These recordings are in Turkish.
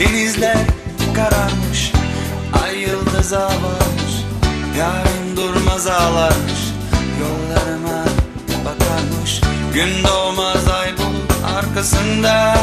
Denizler kararmış Ay yıldız ağlarmış Yarın durmaz ağlarmış Yollarıma bakarmış. Gün doğmaz ay bulur arkasında.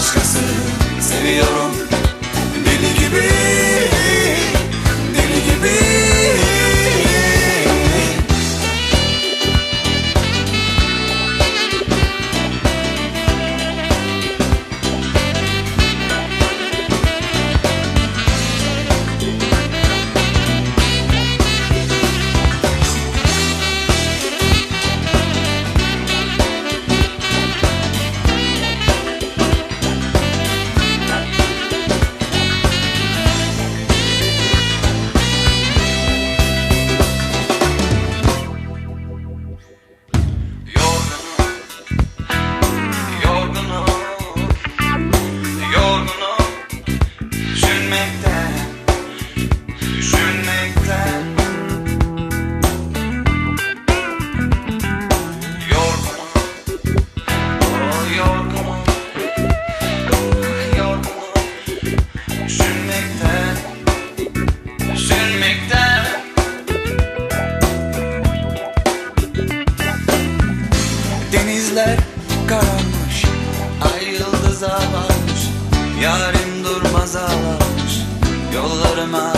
başkası. Seviyorum. Deli gibi denizler kararmış Ay yıldız ağlamış Yarim durmaz ağlamış Yollarıma